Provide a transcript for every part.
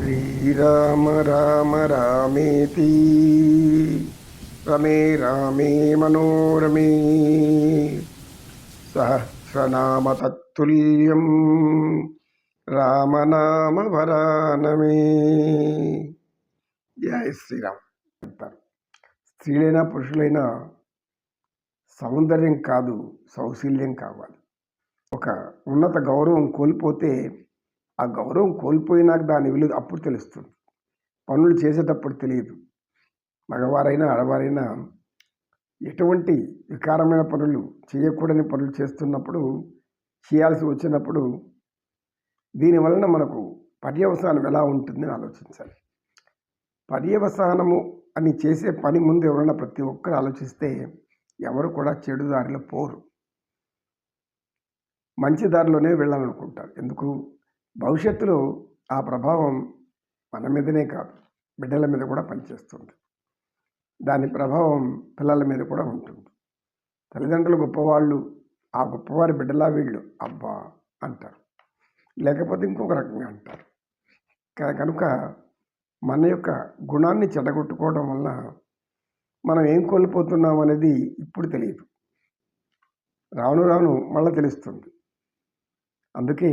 జై శ్రీరామ్ శ్రీరామ రామ రామేతి. రమే రామే మనోరమే. సహస్రనామ రామనామ వరానమే జై శ్రీరామ్. చెప్తారు స్త్రీలైనా పురుషులైనా సౌందర్యం కాదు సౌశీల్యం కావాలి. ఒక ఉన్నత గౌరవం కోల్పోతే ఆ గౌరవం కోల్పోయినాక దాని విలువ అప్పుడు తెలుస్తుంది. పనులు చేసేటప్పుడు తెలియదు. మగవారైనా ఆడవారైనా ఎటువంటి వికారమైన పనులు చేయకూడని పనులు చేస్తున్నప్పుడు చేయాల్సి వచ్చినప్పుడు దీనివలన మనకు పర్యవసానం ఎలా ఉంటుందని ఆలోచించాలి. పర్యవసానము అని చేసే పని ముందు ఎవరైనా ప్రతి ఒక్కరు ఆలోచిస్తే ఎవరు కూడా చెడు దారిలో పోరు. మంచి దారిలోనే వెళ్ళాలనుకుంటారు. ఎందుకు? భవిష్యత్తులో ఆ ప్రభావం మన మీదనే కాదు. బిడ్డల మీద కూడా పనిచేస్తుంది. దాని ప్రభావం పిల్లల మీద కూడా ఉంటుంది. తల్లిదండ్రులు గొప్పవాళ్ళు ఆ గొప్పవారి బిడ్డలా వీళ్ళు అబ్బా అంటారు. లేకపోతే ఇంకొక రకంగా అంటారు. కనుక మన యొక్క గుణాన్ని చెడగొట్టుకోవడం వల్ల మనం ఏం కోల్పోతున్నాం అనేది ఇప్పుడు తెలియదు. రాను రాను మళ్ళీ తెలుస్తుంది. అందుకే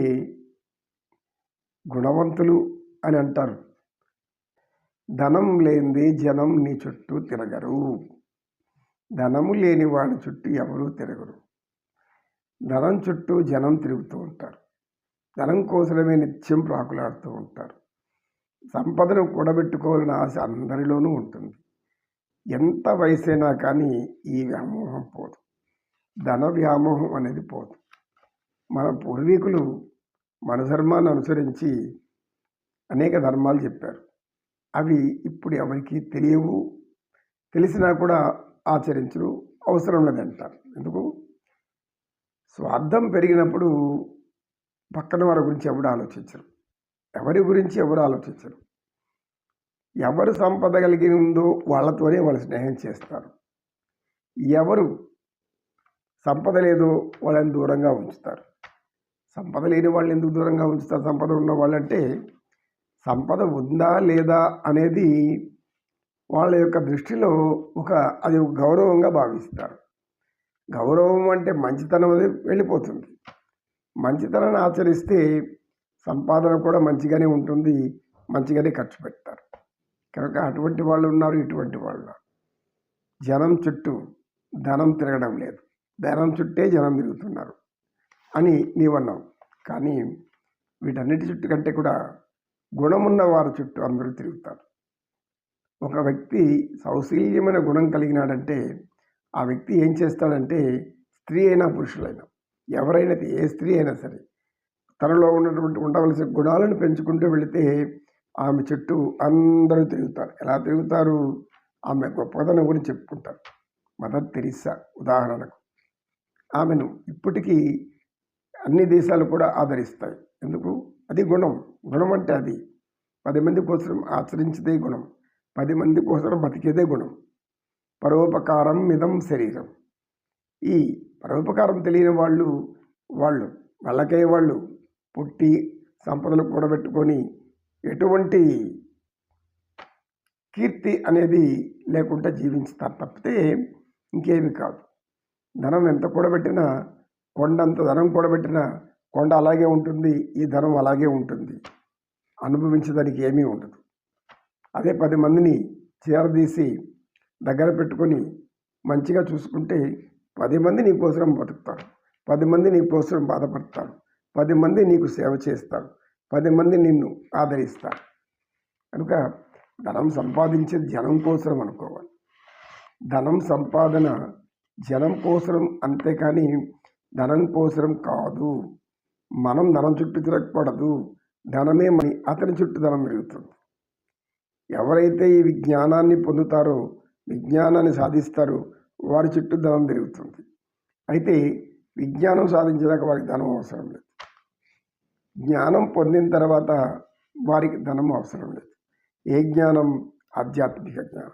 గుణవంతులు అని అంటారు. ధనం లేనిది జనం నీ చుట్టూ తిరగరు. ధనము లేని వాడి చుట్టూ ఎవరూ తిరగరు. ధనం చుట్టూ జనం తిరుగుతూ ఉంటారు. ధనం కోసమే నిత్యం ప్రాకులాడుతూ ఉంటారు. సంపదను కూడబెట్టుకోవాలని ఆశ అందరిలోనూ ఉంటుంది. ఎంత వయసైనా కానీ ఈ వ్యామోహం పోదు. ధన వ్యామోహం అనేది పోదు. మన పూర్వీకులు మన ధర్మాన్ని అనుసరించి అనేక ధర్మాలు చెప్పారు. అవి ఇప్పుడు ఎవరికి తెలియవు. తెలిసినా కూడా ఆచరించరు. అవసరం లేదంటారు. ఎందుకు? స్వార్థం పెరిగినప్పుడు పక్కన వారి గురించి ఎవరు ఆలోచించరు. ఎవరి గురించి ఎవరు ఆలోచించరు. ఎవరు సంపద కలిగి ఉందో వాళ్ళతోనే వాళ్ళు స్నేహం చేస్తారు. ఎవరు సంపద లేదో వాళ్ళని దూరంగా ఉంచుతారు. సంపద లేని వాళ్ళు ఎందుకు దూరంగా ఉంచుతారు? సంపద ఉన్న వాళ్ళంటే సంపద ఉందా లేదా అనేది వాళ్ళ యొక్క దృష్టిలో ఒక అది ఒక గౌరవంగా భావిస్తారు. గౌరవం అంటే మంచితనం అది వెళ్ళిపోతుంది. మంచితనాన్ని ఆచరిస్తే సంపాదన కూడా మంచిగానే ఉంటుంది మంచిగానే ఖర్చు పెడతారు. కనుక అటువంటి వాళ్ళు ఉన్నారు ఇటువంటి వాళ్ళు జనం చుట్టూ ధనం తిరగడం లేదు. ధనం చుట్టే జనం తిరుగుతున్నారు. అని నీవన్నావు. కానీ వీటన్నిటి చుట్టూ కంటే కూడా గుణమున్న వారి చుట్టూ అందరూ తిరుగుతారు. ఒక వ్యక్తి సౌశీల్యమైన గుణం కలిగినాడంటే ఆ వ్యక్తి ఏం చేస్తాడంటే స్త్రీ అయినా పురుషులైనా ఎవరైనా ఏ స్త్రీ అయినా సరే తనలో ఉన్నటువంటి ఉండవలసిన గుణాలను పెంచుకుంటూ వెళితే ఆమె చుట్టూ అందరూ తిరుగుతారు. ఎలా తిరుగుతారు? ఆమె గొప్పదనం గురించి చెప్పుకుంటారు. మదర్ తెరిసా ఉదాహరణకు. ఆమెను ఇప్పటికీ అన్ని దేశాలు కూడా ఆదరిస్తాయి. ఎందుకు? అది గుణం. గుణం అంటే అది. పది మంది కోసం ఆచరించేదే గుణం. పది మంది కోసం బతికేదే గుణం. పరోపకారం మిదం శరీరం. ఈ పరోపకారం తెలియని వాళ్ళు వాళ్ళు వాళ్ళకే వాళ్ళు పుట్టి సంపదలు కూడబెట్టుకొని ఎటువంటి కీర్తి అనేది లేకుండా జీవించుతారు తప్పితే ఇంకేమి కాదు. ధనం ఎంత కూడబెట్టినా కొండంత ధనం కూడబెట్టిన కొండ అలాగే ఉంటుంది ఈ ధనం అలాగే ఉంటుంది. అనుభవించడానికి ఏమీ ఉండదు. అదే పది మందిని చేరదీసి దగ్గర పెట్టుకొని మంచిగా చూసుకుంటే పది మంది నీకోసం బతుకుతారు. పది మంది నీకోసం బాధపడతారు. పది మంది నీకు సేవ చేస్తారు. పది మంది నిన్ను ఆదరిస్తారు. కనుక ధనం సంపాదించే జనం కోసం అనుకోవాలి. ధనం సంపాదన జనం కోసం అంతేకాని ధనం కోసం కాదు. మనం ధనం చుట్టూ తిరగకూడదు ధనమే మన అతని చుట్టూ ధనం పెరుగుతుంది ఎవరైతే ఈ విజ్ఞానాన్ని పొందుతారో విజ్ఞానాన్ని సాధిస్తారో వారి చుట్టూ ధనం పెరుగుతుంది అయితే విజ్ఞానం సాధించడానికి వారికి ధనం అవసరం లేదు. జ్ఞానం పొందిన తర్వాత వారికి ధనం అవసరం లేదు. ఏ జ్ఞానం? ఆధ్యాత్మిక జ్ఞానం.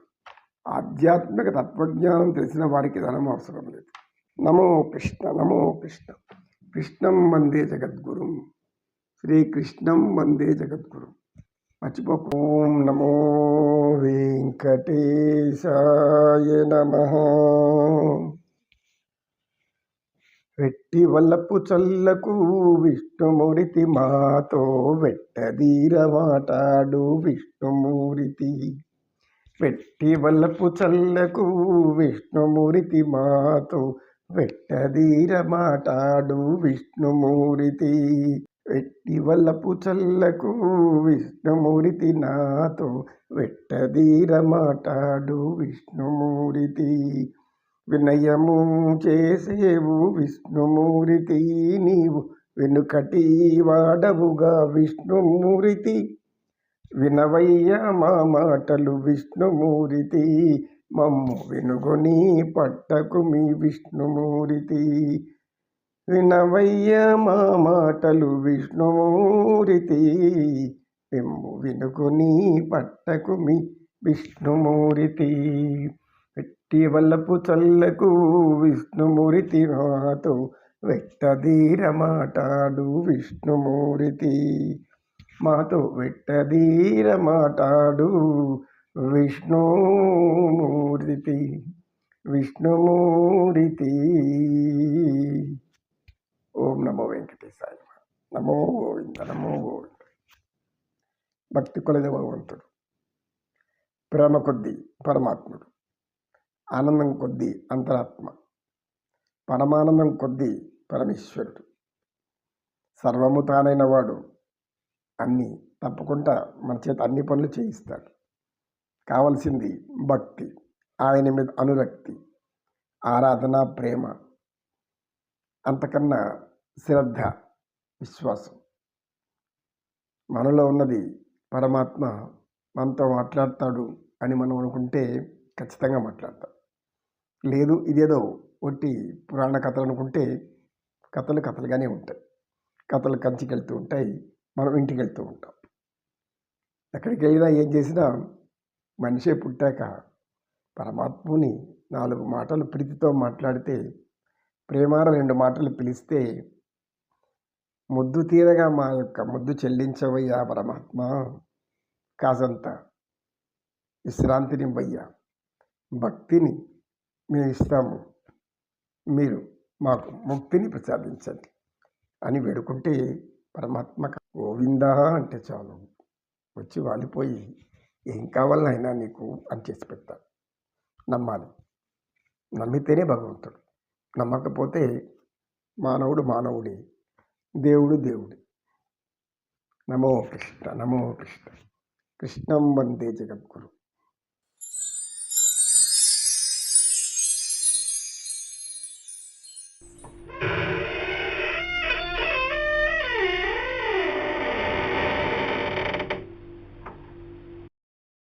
ఆధ్యాత్మిక తత్వజ్ఞానం తెలిసిన వారికి ధనం అవసరం లేదు. నమో కృష్ణ నమో కృష్ణ. కృష్ణం వందే జగద్గురు. శ్రీకృష్ణం వందే జగద్గురు. మర్చిపోకు. ఓం నమో వెంకటేశాయ నమ. వెట్టి వల్లపు చల్లకు విష్ణుమూరితి మాతో వెట్టదీర మాటాడు విష్ణుమూరితి. వెట్టి వల్లపు చల్లకు విష్ణుమూరితి మాతో వెట్టదీర మాటాడు విష్ణుమూరితి. వెట్టి వల్లపు చల్లకు విష్ణుమూరితి నాతో వెట్టదీర మాటాడు విష్ణుమూరితి. వినయము చేసేవు విష్ణుమూరితి నీవు వెనుకటి వాడవుగా విష్ణుమూరితి. వినవయ్య మా మాటలు విష్ణుమూరితి. మమ్ము వినుగొని పట్టకు మీ విష్ణుమూరితి. వినవయ్య మా మాటలు విష్ణుమూరితి. మెమ్ము వినుకొని పట్టకు మీ విష్ణుమూరితి. పెట్టి వల్లపు చల్లకు విష్ణుమూరితి నాతో వెట్టదీర మాటాడు విష్ణుమూరితి. మాతో వెట్టదీర మాటాడు విష్ణుమూర్తి విష్ణుమూర్తి ఓం నమో వెంకటేశాయ నమో గోవింద నమో గోవింద. భక్తి కొలది భగవంతుడు. ప్రేమ కొద్దీ పరమాత్ముడు. ఆనందం కొద్దీ అంతరాత్మ. పరమానందం కొద్దీ పరమేశ్వరుడు. సర్వము తానైన వాడు. అన్నీ తప్పకుండా మన చేత అన్ని పనులు చేయిస్తాడు. కావలసింది భక్తి ఆయన మీద అనురక్తి ఆరాధన ప్రేమ. అంతకన్నా శ్రద్ధ విశ్వాసం. మనలో ఉన్నది పరమాత్మ మనతో మాట్లాడతాడు అని మనం అనుకుంటే ఖచ్చితంగా మాట్లాడతాం. లేదు ఇదేదో ఒట్టి పురాణ కథలు అనుకుంటే కథలు కథలుగానే ఉంటాయి. కథలు కంచికి వెళ్తూ ఉంటాయి మనం ఇంటికి వెళ్తూ ఉంటాం. ఎక్కడికి వెళ్ళినా ఏం చేసినా మనిషే పుట్టాక పరమాత్ముని నాలుగు మాటలు ప్రీతితో మాట్లాడితే ప్రేమార రెండు మాటలు పిలిస్తే ముద్దు తీరగా మా యొక్క ముద్దు చెల్లించవయ్యా పరమాత్మ. కాసంత విశ్రాంతినివ్వయ్యా. భక్తిని మేము ఇస్తాము మీరు మాకు ముక్తిని ప్రసాదించండి అని వేడుకుంటే పరమాత్మ గోవిందా అంటే చాలు. వచ్చి వాలిపోయి ఏం కావాలనైనా నీకు అని చేసి పెడతాడు నమ్మాలి. నమ్మితేనే భగవంతుడు. నమ్మకపోతే మానవుడు మానవుడే. దేవుడు దేవుడే. నమో కృష్ణ నమో కృష్ణ. కృష్ణం వందే జగద్గురు.